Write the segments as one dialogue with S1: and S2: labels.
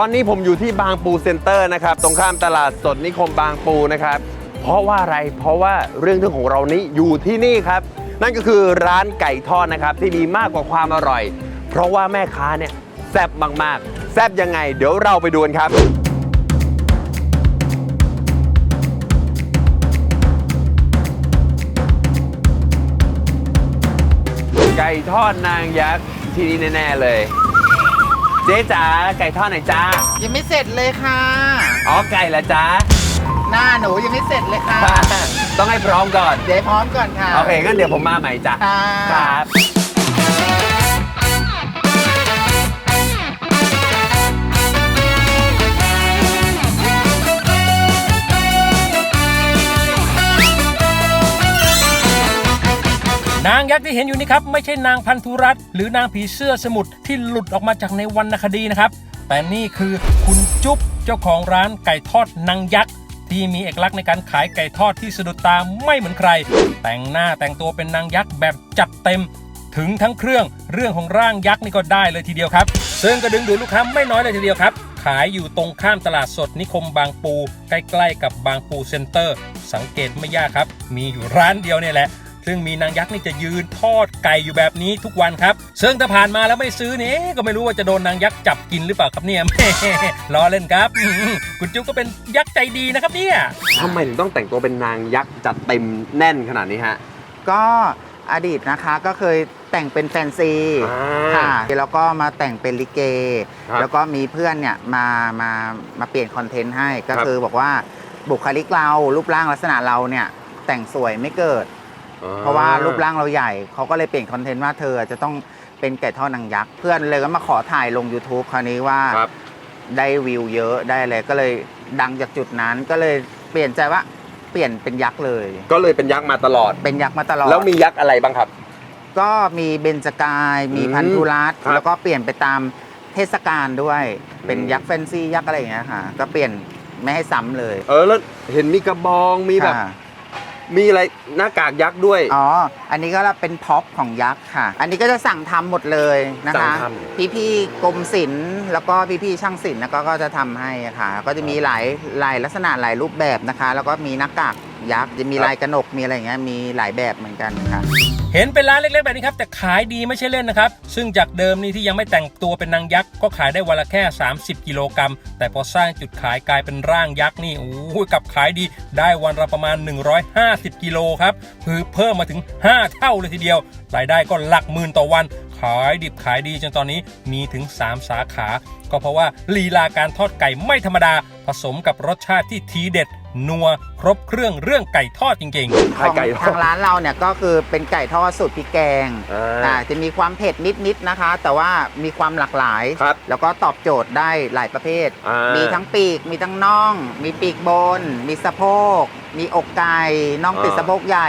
S1: ตอนนี้ผมอยู่ที่บางปูเซ็นเตอร์นะครับ ตรงข้ามตลาดสดนิคมบางปูนะครับ เพราะว่าอะไร เพราะว่าเรื่องที่ของเรานี้อยู่ที่นี่ครับ นั่นก็คือร้านไก่ทอดนะครับ ที่มีมากกว่าความอร่อย เพราะว่าแม่ค้าเนี่ยแซ่บมากๆ แซ่บยังไง เดี๋ยวเราไปดูกันครับไก่ทอดนางยักษ์ที่นี่แน่ ๆ เลย เจ๊จ๋าไก่ทอดไหนอยจ้า
S2: ยังไม่เสร็จเลยค่ะ
S1: อ๋อไก่ละจ้า
S2: หน้าหนูยังไม่เสร็จเลยค่ะ
S1: ต้องให้พร้อมก่อน
S2: เดี๋ยวพร้อมก่อนค่ะ
S1: โอเคงั้นเดี๋ยวผมมาใหม่จ้ะ
S2: ค่ะ
S1: ครับ
S3: ยักษ์ที่เห็นอยู่นี่ครับไม่ใช่นางพันธุรัตน์หรือนางผีเสื้อสมุทรที่หลุดออกมาจากในวรรณคดีนะครับ แต่นี่คือคุณจุ๊บเจ้าของร้านไก่ทอดนางยักษ์ที่มีเอกลักษณ์ในการขายไก่ทอดที่สะดุดตาไม่เหมือนใคร แต่งหน้าแต่งตัวเป็นนางยักษ์แบบจัดเต็ม ถึงทั้งเครื่องเรื่องของร่างยักษ์นี่ก็ได้เลยทีเดียวครับ ซึ่งก็ดึงดูดลูกค้าไม่น้อยเลยทีเดียวครับ ขายอยู่ตรงข้ามตลาดสดนิคมบางปู ใกล้ๆกับบางปูเซ็นเตอร์ สังเกตไม่ยากครับ มีอยู่ร้านเดียวเนี่ยแหละ ซึ่งมีนางยักษ์นี่จะยืนทอดไก่อยู่แบบนี้ทุกวันครับ ซึ่งถ้าผ่านมาแล้วไม่ซื้อนี่เอ๊ะก็ไม่รู้ว่าจะโดนนางยักษ์จับกินหรือเปล่าครับเนี่ยล้อเล่นครับอืมคุณจุ๊กก็เป็นยักษ์ใจดีนะครับเนี่ย
S1: ทำไมถึงต้องแต่งตัวเป็นนางยักษ์จัดเต็มแน่นขนาดนี้ฮะ
S2: ก็อดีตนะคะก็เคยแต่งเป็นแฟนซี
S1: อ่า
S2: ค่ะแล้วก็มาแต่งเป็นลิเก
S1: ครับ
S2: แล้วก็มีเพื่อนเนี่ยมามามาเปลี่ยนคอนเทนต์ให้ก็
S1: ครับ
S2: คือบอกว่าบุคลิกเรารูปร่างลักษณะเราเนี่ยแต่งสวยไม่เกิด เพราะว่ารูปร่างเราใหญ่เขาก็เลยเปลี่ยนคอนเทนต์ว่าเธอจะต้องเป็นไก่ทอดนางยักษ์เพื่อนเลยก็มาขอถ่ายลง YouTube คราวนี้ว่า
S1: ครับ
S2: ได้วิวเยอะได้อะไรก็เลยดังจากจุดนั้นก็เลยเปลี่ยนใจว่าเปลี่ยนเป็นยักษ์เลย
S1: ก็เลยเป็นยักษ์มาตลอด
S2: เป็นยักษ์มาตลอด
S1: แล้วมียักษ์อะไรบ้างครับ
S2: ก็มีเบญจกาย มี
S1: อืม
S2: พันธุรัตน์
S1: ครับ
S2: แล้วก็เปลี่ยนไปตามเทศกาลด้วย เป็น
S1: อืม
S2: ยักษ์แฟนซียักษ์อะไรอย่างเงี้ยค่ะ ก็เปลี่ยนไม่ให้ซ้ำเลย
S1: เออแล้วเห็นมีกระบองมีแบบ
S2: ค่ะ
S1: มีอะไรหน้ากากยักษ์ด้วย
S2: อ๋อ อันนี้ก็เป็นพ็อปของยักษ์ค่ะ อันนี้ก็จะสั่งทำหมดเลยนะ
S1: สั่
S2: คะ
S1: งท
S2: พี่ๆกรมศิลป์แล้วก็พี่ๆช่างศิลป์นะก็ก็จะทำให้ค่ะ ก็จะมีหลายหลายลักษณะหลายรูปแบบนะคะ แล้วก็มีหน้ากาก ยักษ์จะมี
S1: ครับ
S2: ลายกระหนกมีอะไรอย่างเงี้ยมีหลายแบบเหมือนกันค่ะ
S3: เห็นเป็นร้านเล็กๆแบบนี้ครับแต่ขายดีไม่ใช่เล่นนะครับ ซึ่งจากเดิมนี่ที่ยังไม่แต่งตัวเป็นนางยักษ์ก็ขายได้วันละแค่ 30 กิโลกรัม แต่พอสร้างจุดขายกลายเป็นร่างยักษ์นี่โอ้โหกลับขายดีได้วันละประมาณ 150 กิโลครับคือเพิ่มมาถึง 5 เท่าเลยทีเดียว รายได้ก็หลักหมื่นต่อวัน ขายดิบขายดีจนตอนนี้มีถึง 3 สาขา ก็เพราะว่าลีลาการทอดไก่ไม่ธรรมดา ผสมกับรสชาติที่ทีเด็ด นัวครบเครื่องเรื่องไก่ทอดจริง ๆ
S1: ไข่ไก่ทอด
S2: ทางร้านเราเนี่ยก็คือเป็นไก่ทอดสูตรพริกแกง
S1: อ่า
S2: อ่าจะมีความเผ็ดนิดๆนะคะ แต่ว่ามีความหลากหลาย
S1: ครับ
S2: แล้วก็ตอบโจทย์ได้หลายประเภท
S1: อ่ามี
S2: มีทั้งปีกมีทั้งน่อง มีปีกบน มีสะโพก มีอกไก่น่องติด
S1: อ่า
S2: สะโพกใหญ่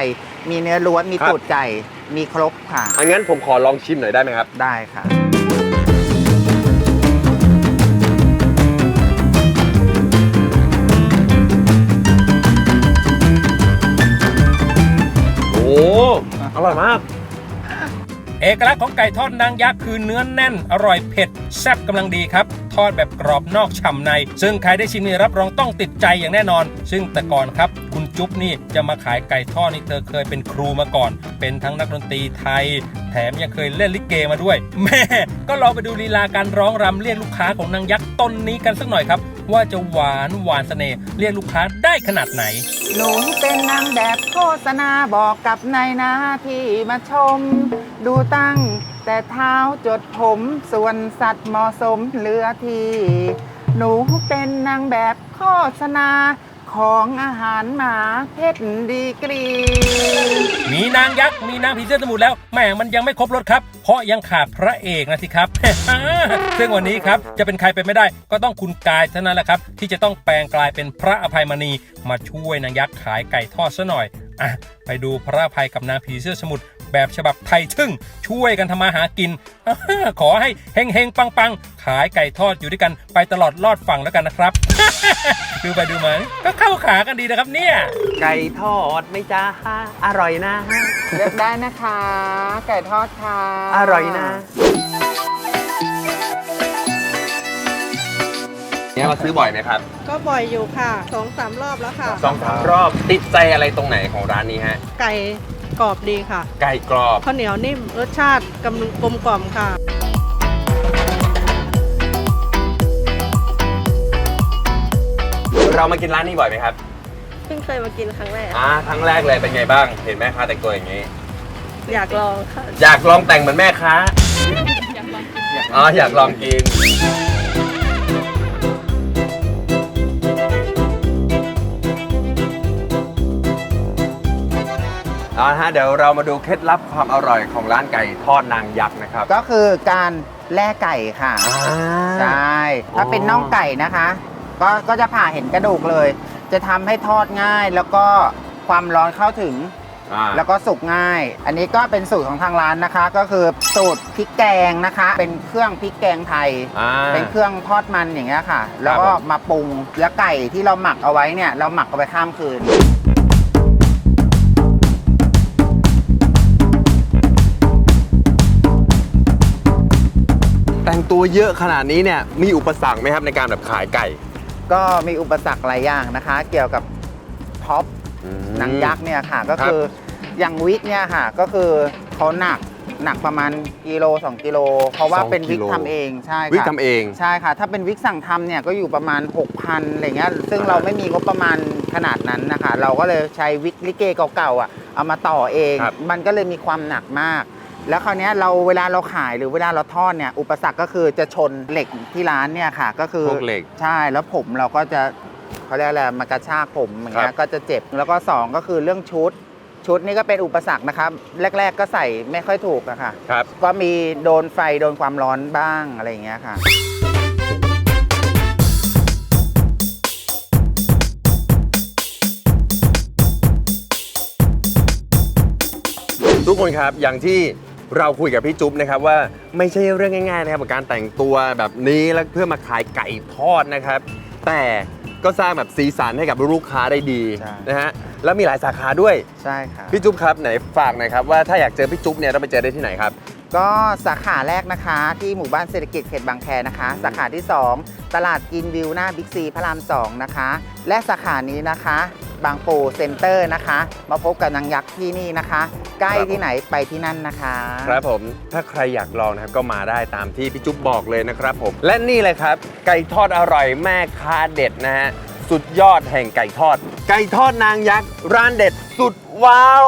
S2: มีเนื้อล้วนมี
S1: ครับ
S2: ตูดไก่ มีครบค่ะ
S1: อังั้นผมขอลองชิมหน่อยได้ไหมครับ
S2: ได้ค่ะ
S3: อกลักษณ์ของไก่ทอดนางยักษ์คือเนื้อแน่น อร่อยเผ็ด แซ่บกำลังดีครับ ทอดแบบกรอบนอกฉ่ำใน ซึ่งใครได้ชิมนี่รับรองต้องติดใจอย่างแน่นอน ซึ่งแต่ก่อนครับ คุณจุ๊บนี่จะมาขายไก่ทอดนี่เธอเคยเป็นครูมาก่อน เป็นทั้งนักดนตรีไทย แถมยังเคยเล่นลิเกมาด้วย แม่ ก็ลองไปดูลีลาการร้องรำเรียกลูกค้าของนางยักษ์ตนนี้กันสักหน่อยครับ ว่าจะหวานหวานเสน่ห์เรียกลูกค้าได้ขนาดไหน
S2: หนูเป็นนางแบบโฆษณาบอกกับนายนาที่มาชม ดูตั้ง แต่เท้าจดผมส่วนสัตว์เหมาะสมเหลือที หนูเป็นนางแบบโฆษณา ของอาหารหมาเพชรดีกรี
S3: มีนางยักษ์ มีนางผีเสื้อสมุทรแล้วแหม่มันยังไม่ครบรถครับ เพราะยังขาดพระเอกนะสิครับ ซึ่งวันนี้ครับ จะเป็นใครไปไม่ได้ ก็ต้องคุณกายเท่านั้นแหละครับ ที่จะต้องแปลงกลายเป็นพระอภัยมณี มาช่วยนางยักษ์ขายไก่ทอดซะหน่อยอะไปดูพระอภัยกับนางผีเสื้อสมุทร แบบฉบับไทยทึ่ง ช่วยกันทำมาหากินอ่าขอให้เฮงเฮงปังปังๆ ขายไก่ทอดอยู่ด้วยกันไปตลอดรอดฝั่งแล้วกันนะครับ ดูไปดูมาก็เข้าขากันดีนะครับเนี่ย
S1: ไก่ทอดไหม่จ้าอร่อยนะ
S2: เลือกได้นะคะ ไก่ทอดค่ะ
S1: อร่อยนะเนี่ยมาซื้อบ่อยไหมครับ
S4: ก็บ่อยอยู่ค่ะสองสามรอบแล้วค่ะ
S1: สองสามรอบติดใจอะไรตรงไหนของร้านนี้ฮะ
S4: ไก่ กรอบดีค่ะ
S1: ไก่กรอบ
S4: ข้าวเหนียวนิ่มรสชาติกำลังกลมกล่อมค่ะ
S1: เรามากินร้านนี้บ่อยไหมครับ
S5: เพิ่งเคยมากินครั้งแรก
S1: อ่าครั้งแรกเลยเป็นไงบ้าง เห็นแม่ค้าแต่งตัวอย่างนี้
S5: อยากลองค่ะ
S1: อยากลองแต่งเหมือนแม่ค้า อ๋อ อยากลองกิน เอาละฮะเดี๋ยวเรามาดูเคล็ดลับความอร่อยของร้านไก่ทอดนางยักษ์นะครับ
S2: ก็คือการแล่ไก่ค่ะใช่ถ้าเป็นน่องไก่นะคะ ก็ก็จะผ่าเห็นกระดูกเลย จะทำให้ทอดง่ายแล้วก็ความร้อนเข้าถึง
S1: อ่า
S2: แล้วก็สุกง่าย อันนี้ก็เป็นสูตรของทางร้านนะคะ ก็คือสูตรพริกแกงนะคะ เป็นเครื่องพริกแกงไทย
S1: อ่า
S2: เป็นเครื่องทอดมันอย่างเงี้ยค่ะ แล้วก็
S1: ผม
S2: มาปรุงแล้วไก่ที่เราหมักเอาไว้เนี่ย เราหมักเอาไว้ข้ามคืน
S1: แต่งตัวเยอะขนาดนี้เนี่ยมีอุปสรรคไหมครับในการแบบขายไก่
S2: ก็มีอุปสรรคหลายอย่างนะคะ เกี่ยวกับท็อปหนังยักษ์เนี่ยค่ะก็คืออย่างวิกเนี่ยค่ะก็คือเขาหนักหนักประมาณกิโล2กิโล เพราะว่า
S1: สอง
S2: เป็นวิก
S1: กิโล
S2: ทำเองใช่ค่ะ
S1: วิกทำเอง
S2: ใช่ค่ะ ถ้าเป็นวิกสั่งทำเนี่ยก็อยู่ประมาณ 6,000อะไรเงี้ยซึ่ง
S1: อ่า
S2: เราไม่มีงบประมาณขนาดนั้นนะคะ เราก็เลยใช้วิกลิเกเก่าๆอะเอามาต่อเอง
S1: ครับ
S2: มันก็เลยมีความหนักมาก แล้วคราวเนี้ยเราเวลาเราขายหรือเวลาเราทอดเนี่ยอุปสรรคก็คือจะชนเหล็กที่ร้านเนี่ยค่ะ ก็คือ
S1: พวกเหล็ก
S2: ใช่แล้วผมเราก็จะเขาเรียกอะไรมากระชากผมอย่าง
S1: ครั
S2: เงี้
S1: บ
S2: ยก็จะเจ็บแล้วก็สองก็คือเรื่องชุด ชุดนี้ก็เป็นอุปสรรคนะครับ แรก ๆ ก็ใส่ไม่ค่อยถูกอะค่ะ
S1: ครับ
S2: ก็มีโดนไฟโดนความร้อนบ้างอะไรอย่างเงี้ยค่ะ
S1: ทุกคนครับอย่างที่ เราคุยกับพี่จุ๊บนะครับว่าไม่ใช่เรื่องง่ายๆนะครับกับการแต่งตัวแบบนี้แล้วเพื่อมาขายไก่ทอดนะครับ แต่ก็สร้างแบบสีสันให้กับลูกค้าได้ดี
S2: ใช่
S1: นะฮะแล้วมีหลายสาขาด้วย
S2: ใช่ค่ะ
S1: พี่จุ๊บครับไหนฝากหน่อยครับว่าถ้าอยากเจอพี่จุ๊บเนี่ยต้องไปเจอได้ที่ไหนครับ
S2: ก็สาขาแรกนะคะที่หมู่บ้านเศรษฐกิจเขตบางแคนะคะ สาขาที่ 2 ตลาดกินวิวหน้าบิ๊กซีพระราม 2 นะคะ และสาขานี้นะคะ บางปูเซ็นเตอร์นะคะ มาพบกับนางยักษ์ที่นี่นะคะ ใกล้ที่ไหนไปที่นั่นนะคะ
S1: ครับผมถ้าใครอยากลองนะครับก็มาได้ตามที่พี่จุ๊บบอกเลยนะครับผม และนี่เลยครับ ไก่ทอดอร่อยแม่ค้าเด็ดนะฮะสุดยอดแห่งไก่ทอด ไก่ทอดนางยักษ์ร้านเด็ดสุดว้าว